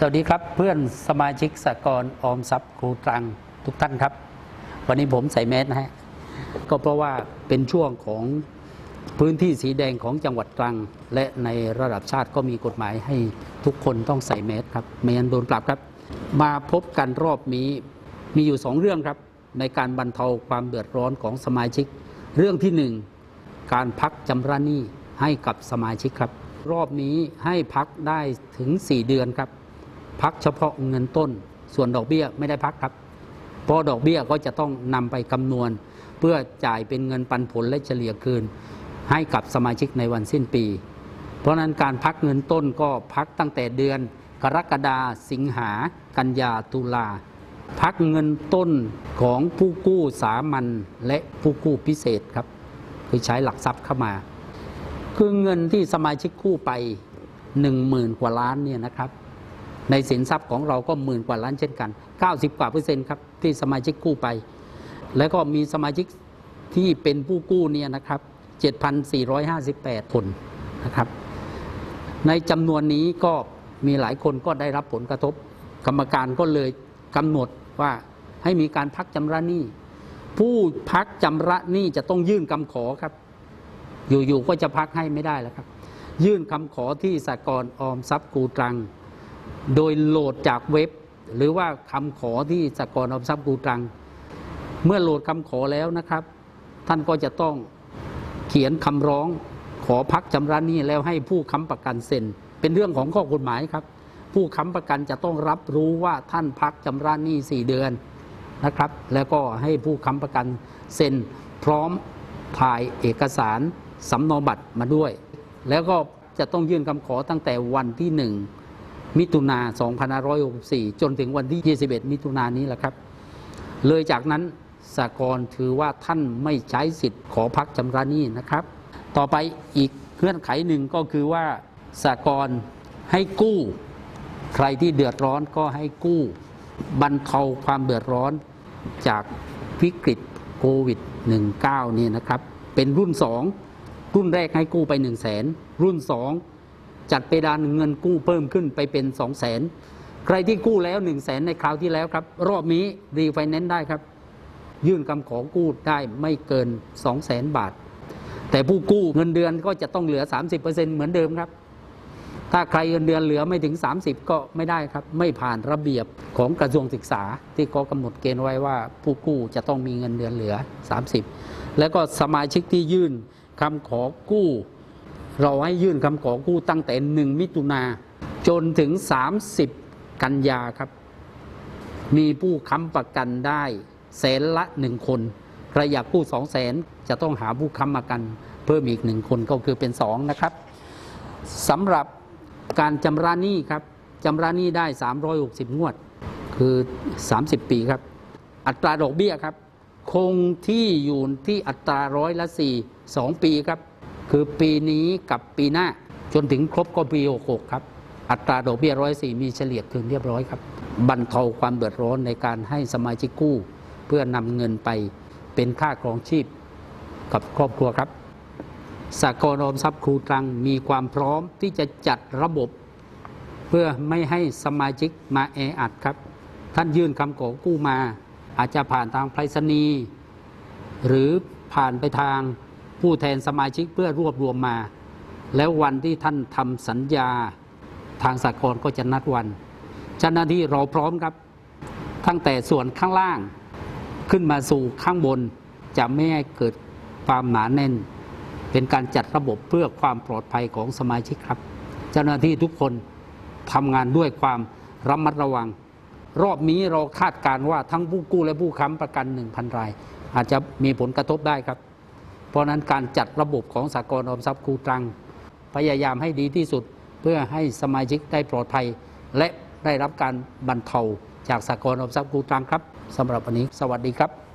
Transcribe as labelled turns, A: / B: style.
A: สวัสดีครับเพื่อนสมาชิกสกลออมทรัพย์ครูตรังทุกท่านครับ วันนี้ผมใส่แมสนะฮะก็เพราะว่าเป็นช่วงของพื้นที่สีแดงของจังหวัดตรัง และในระดับชาติก็มีกฎหมายให้ทุกคนต้องใส่แมสครับไม่งั้นโดนปรับครับ มาพบกันรอบนี้มีอยู่สองเรื่องครับ ในการบรรเทาความเดือดร้อนของสมาชิก เรื่องที่หนึ่งการพักจำระหนี้ให้กับสมาชิกครับ รอบนี้ให้พักได้ถึง 4 เดือนครับ พักเฉพาะเงินต้น ส่วนดอกเบี้ยไม่ได้พักครับ เพราะดอกเบี้ยก็จะต้องนำไปคำนวณ เพื่อจ่ายเป็นเงินปันผลและเฉลี่ยคืน ให้กับสมาชิกในวันสิ้นปี เพราะฉะนั้นการพักเงินต้นก็พักตั้งแต่เดือน กรกฎาสิงหา กันยาตุลาพักเงินต้นของผู้กู้สามัญและผู้กู้พิเศษครับ คือใช้หลักทรัพย์เข้ามา คือเงินที่สมาชิกกู้ไป 1 0,000 กว่าล้านเนี่ยนะครับ ในสินทรัพย์ของเราก็หมื่นกว่าล้านเช่นกัน 90 กว่าเปอร์เซ็นต์ครับที่สมาชิกกู้ไป แล้วก็มีสมาชิกที่เป็นผู้กู้เนี่ยนะครับ 7,458 คนนะครับ ในจำนวนนี้ก็มีหลายคนก็ได้รับผลกระทบ กรรมการก็เลยกำหนดว่าให้มีการพักชำระหนี้ ผู้พักชำระหนี้จะต้องยื่นคำขอครับ อยู่ๆก็จะพักให้ไม่ได้แล้วครับ ยื่นคำขอที่สากลออมทรัพย์กูตรัง โดยโหลดจากเว็บ หรือว่าคำขอที่สกลออมทรัพย์กูตรัง เมื่อโหลดคำขอแล้วนะครับ ท่านก็จะต้องเขียนคำร้องขอพักชำระหนี้แล้วให้ผู้ค้ำประกันเซ็น เป็นเรื่องของข้อกฎหมายครับ ผู้ค้ำประกันจะต้องรับรู้ว่าท่านพักชำระหนี้4เดือนนะครับ แล้วก็ให้ผู้ค้ำประกันเซ็น พร้อมถ่ายเอกสารสำเนาบัตรมาด้วย แล้วก็จะต้องยื่นคำขอตั้งแต่วันที่1 มิถุนา2564 จนถึงวันที่ 21 มิถุนายนนี้แหละครับ เลยจากนั้นสากลถือว่าท่านไม่ใช้สิทธิ์ขอพักชำระหนี้นะครับ ต่อไปอีกเงื่อนไขหนึ่งก็คือว่าสากลให้กู้ ใครที่เดือดร้อนก็ให้กู้บรรเทาความเดือดร้อนจากวิกฤตโควิด -19 นี่นะครับ เป็นรุ่น 2 รุ่นแรกให้กู้ไป 1 0 0 0 0แสนรุ่น 2 จัดเพดานเงินกู้เพิ่มขึ้นไปเป็น 2 0 0แสนใครที่กู้แล้ว1 0 0 0 0แสนในคราวที่แล้วครับ รอบนี้รีไฟแนนซ์ได้ครับ ยื่นคำขอกู้ได้ไม่เกิน 2 0 0แสนบาท แต่ผู้กู้เงินเดือนก็จะต้องเหลือ 30%เหมือนเดิมครับ ถ้าใครเงินเดือนเหลือไม่ถึง 30 ก็ไม่ได้ครับ ไม่ผ่านระเบียบของกระทรวงศึกษา ที่ก็กำหนดเกณฑ์ไว้ว่า ผู้กู้จะต้องมีเงินเดือนเหลือ 30 แล้วก็สมาชิกที่ยื่นคำขอกู้ เราให้ยื่นคำขอกู้ตั้งแต่ 1 มิถุนาจนถึง 30 กันยาครับ มีผู้ค้ำประกันได้แสนละหนึ่งคนใครอยากกู้สองแสนจะต้องหาผู้ค้ำประกัน เพิ่มอีกหนึ่งคนก็คือเป็นสองนะครับสำหรับการชำระหนี้ครับชำระหนี้ได้ 360 งวด คือ 30 ปีครับ อัตราดอกเบี้ยครับ คงที่อยู่ที่อัตราร้อยละ4 2 ปีครับ คือปีนี้กับปีหน้าจนถึงครบก็ปี66ครับ อัตราดอกเบี้ยร้อยสี่มีเฉลี่ยคืนเรียบร้อยครับบรรเทาความเดือดร้อนในการให้สมาชิกกู้ เพื่อนำเงินไปเป็นค่าครองชีพกับครอบครัวครับสากลออมทรัพย์ครูตรังมีความพร้อมที่จะจัดระบบ เพื่อไม่ให้สมาชิกมาแออัดครับ ท่านยื่นคำขอกู้มา อาจจะผ่านทางไปรษณีย์หรือผ่านไปทาง ผู้แทนสมาชิกเพื่อรวบรวมมา แล้ววันที่ท่านทำสัญญาทางสากลก็จะนัดวัน เจ้าหน้าที่เราพร้อมครับ ตั้งแต่ส่วนข้างล่างขึ้นมาสู่ข้างบนจะไม่ให้เกิดความหนาแน่น เป็นการจัดระบบเพื่อความปลอดภัยของสมาชิกครับ เจ้าหน้าที่ทุกคนทำงานด้วยความระมัดระวัง รอบนี้เราคาดการณ์ว่าทั้งผู้กู้และผู้ค้ำประกัน 1,000 ราย อาจจะมีผลกระทบได้ครับ เพราะนั้นการจัดระบบของสากลออมทรัพย์ครูตรัง พยายามให้ดีที่สุดเพื่อให้สมาชิกได้ปลอดภัย และได้รับการบรรเทาจากสากลออมทรัพย์ครูตรังครับสำหรับวันนี้ สวัสดีครับ